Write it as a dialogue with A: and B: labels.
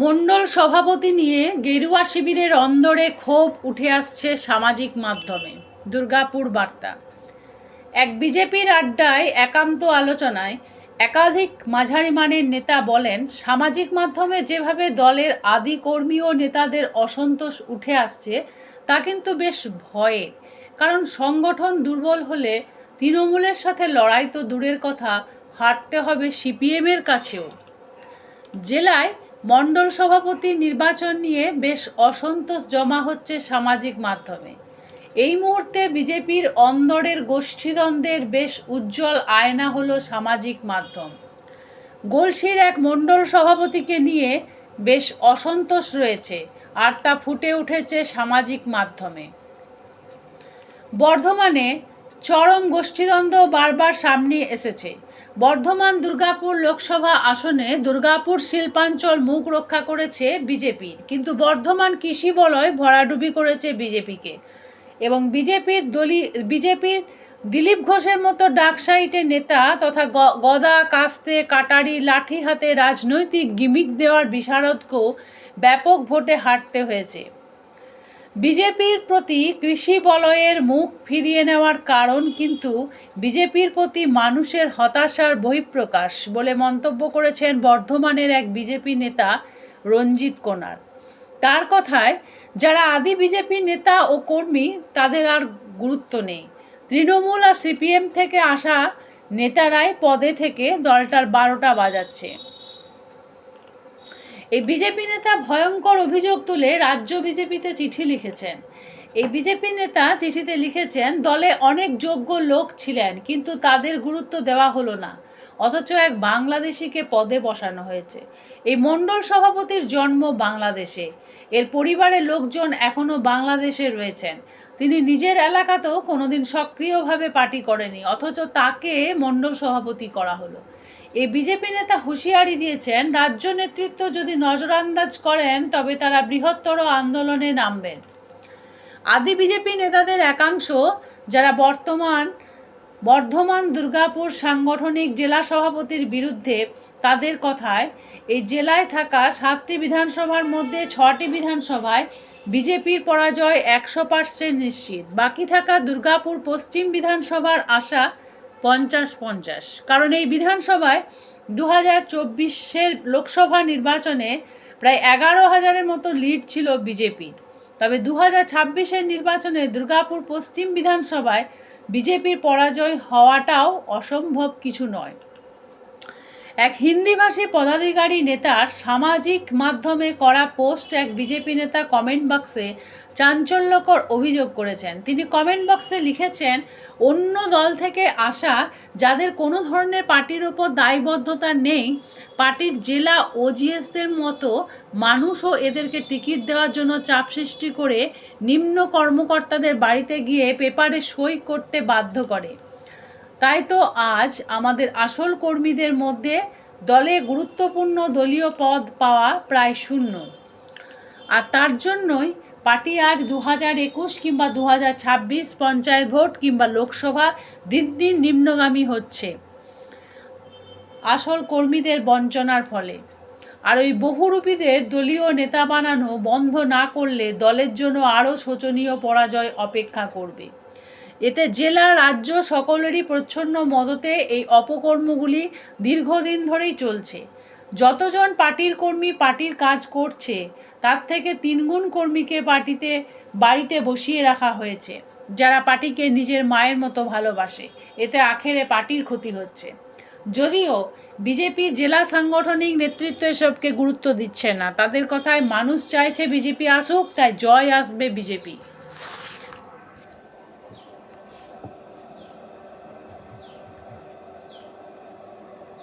A: মণ্ডল সভাপতি নিয়ে গেরুয়া শিবিরের অন্দরে ক্ষোভ উঠে আসছে সামাজিক মাধ্যমে। দুর্গাপুর বার্তা। এক বিজেপির আড্ডায় একান্ত আলোচনায় একাধিক মাঝারি মানের নেতা বলেন, সামাজিক মাধ্যমে যেভাবে দলের আদি কর্মী ও নেতাদের অসন্তোষ উঠে আসছে, তা কিন্তু বেশ ভয়ের কারণ সংগঠন দুর্বল হলে তৃণমূলের সাথে লড়াই তো দূরের কথা, হারতে হবে সিপিএমের কাছেও। জেলায় মণ্ডল সভাপতি নির্বাচন নিয়ে বেশ অসন্তোষ জমা হচ্ছে সামাজিক মাধ্যমে। এই মুহূর্তে বিজেপির অন্দরের গোষ্ঠীদ্বন্দ্বের বেশ উজ্জ্বল আয়না হলো সামাজিক মাধ্যম। গলসির এক মণ্ডল সভাপতিকে নিয়ে বেশ অসন্তোষ রয়েছে আর তা ফুটে উঠেছে সামাজিক মাধ্যমে। বর্ধমানে চরম গোষ্ঠীদ্বন্দ্ব বারবার সামনে এসেছে। বর্ধমান দুর্গাপুর লোকসভা আসনে দুর্গাপুর শিল্পাঞ্চল মুখ রক্ষা করেছে বিজেপির কিন্তু বর্ধমান কৃষি বলয় ভরাডুবি করেছে বিজেপিকে। এবং বিজেপির দলি, বিজেপির দিলীপ ঘোষের মতো ডাকসাইটের নেতা তথা গদা, কাস্তে, কাটারি লাঠি হাতে রাজনৈতিক গিমিক দেওয়ার বিশারদকেও ব্যাপক ভোটে হারতে হয়েছে। বিজেপির প্রতি কৃষি বলয়ের মুখ ফিরিয়ে নেওয়ার কারণ কিন্তু বিজেপির প্রতি মানুষের হতাশার বহিঃপ্রকাশ বলে মন্তব্য করেছেন বর্ধমানের এক বিজেপি নেতা রঞ্জিত কোনার। তার কথায়, যারা আদি বিজেপি নেতা ও কর্মী, তাদের আর গুরুত্ব নেই। তৃণমূল আর সিপিএম থেকে আসা নেতারাই পদে থেকে দলটার বারোটা বাজাচ্ছে। এই বিজেপি নেতা ভয়ঙ্কর অভিযোগ তুলে রাজ্য বিজেপিতে চিঠি লিখেছেন। এই বিজেপি নেতা চিঠিতে লিখেছেন, দলে অনেক যোগ্য লোক ছিলেন, কিন্তু তাদের গুরুত্ব দেওয়া হলো না। অথচ এক বাংলাদেশিকে পদে বসানো হয়েছে। এই মণ্ডল সভাপতির জন্ম বাংলাদেশে। এর পরিবারের লোকজন এখনও বাংলাদেশে রয়েছেন। তিনি নিজের এলাকাতেও কোনোদিন সক্রিয়ভাবে পার্টি করেনি অথচ তাকে মণ্ডল সভাপতি করা হলো। এ বিজেপি নেতা হুঁশিয়ারি দিয়েছেন, রাজ্য নেতৃত্ব যদি নজরান্দাজ করেন, তবে তারা বৃহত্তর আন্দোলনে নামবেন। আদি বিজেপি নেতাদের একাংশ, যারা বর্তমান, বর্ধমান দুর্গাপুর সাংগঠনিক জেলা সভাপতির বিরুদ্ধে, তাদের কথায়, এই জেলায় থাকা সাতটি বিধানসভার মধ্যে ছটি বিধানসভায় বিজেপির পরাজয় একশো পার্সেন্ট নিশ্চিত। বাকি থাকা দুর্গাপুর পশ্চিম বিধানসভার আশা পঞ্চাশ পঞ্চাশ। কারণ এই বিধানসভায় দু হাজার চব্বিশের লোকসভা নির্বাচনে প্রায় এগারো হাজারের মতো লিড ছিল বিজেপির। তবে দু হাজার ছাব্বিশের নির্বাচনে দুর্গাপুর পশ্চিম বিধানসভায় বিজেপির পরাজয় হওয়াটাও অসম্ভব কিছু নয়। এক হিন্দিভাষী পদাধিকারী নেতার সামাজিক মাধ্যমে করা পোস্ট এক বিজেপি নেতা কমেন্ট বক্সে চাঞ্চল্যকর অভিযোগ করেছেন। তিনি কমেন্ট বক্সে লিখেছেন, অন্য দল থেকে আসা যাদের কোনো ধরনের পার্টির ওপর দায়বদ্ধতা নেই, পার্টির জেলা ওজিএসদের মতো মানুষও এদেরকে টিকিট দেওয়ার জন্য চাপ সৃষ্টি করে নিম্ন কর্মকর্তাদের বাড়িতে গিয়ে পেপারে সই করতে বাধ্য করে। তাই তো আজ আমাদের আসল কর্মীদের মধ্যে দলে গুরুত্বপূর্ণ দলীয় পদ পাওয়া প্রায় শূন্য। আর তার জন্যই পার্টি আজ দু হাজার একুশ কিংবা দু হাজার ছাব্বিশ পঞ্চায়েত ভোট কিংবা লোকসভা দিন দিন নিম্নগামী হচ্ছে। আসল কর্মীদের বঞ্চনার ফলে। আর ওই বহুরূপীদের দলীয় নেতা বানানো বন্ধ না করলে দলের জন্য আরও শোচনীয় পরাজয় অপেক্ষা করবে। এতে জেলা, রাজ্য সকলেরই প্রচ্ছন্ন মদতে এই অপকর্মগুলি দীর্ঘদিন ধরেই চলছে। যতজন পার্টির কর্মী পার্টির কাজ করছে, তার থেকে তিনগুণ কর্মীকে পার্টিতে, বাড়িতে বসিয়ে রাখা হয়েছে। যারা পার্টিকে নিজের মায়ের মতো ভালোবাসে, এতে আখেরে পার্টির ক্ষতি হচ্ছে। যদিও বিজেপি জেলা সাংগঠনিক নেতৃত্ব এসবকে গুরুত্ব দিচ্ছে না, তাদের কথায় মানুষ চাইছে বিজেপি আসুক, তাই জয় আসবে বিজেপি।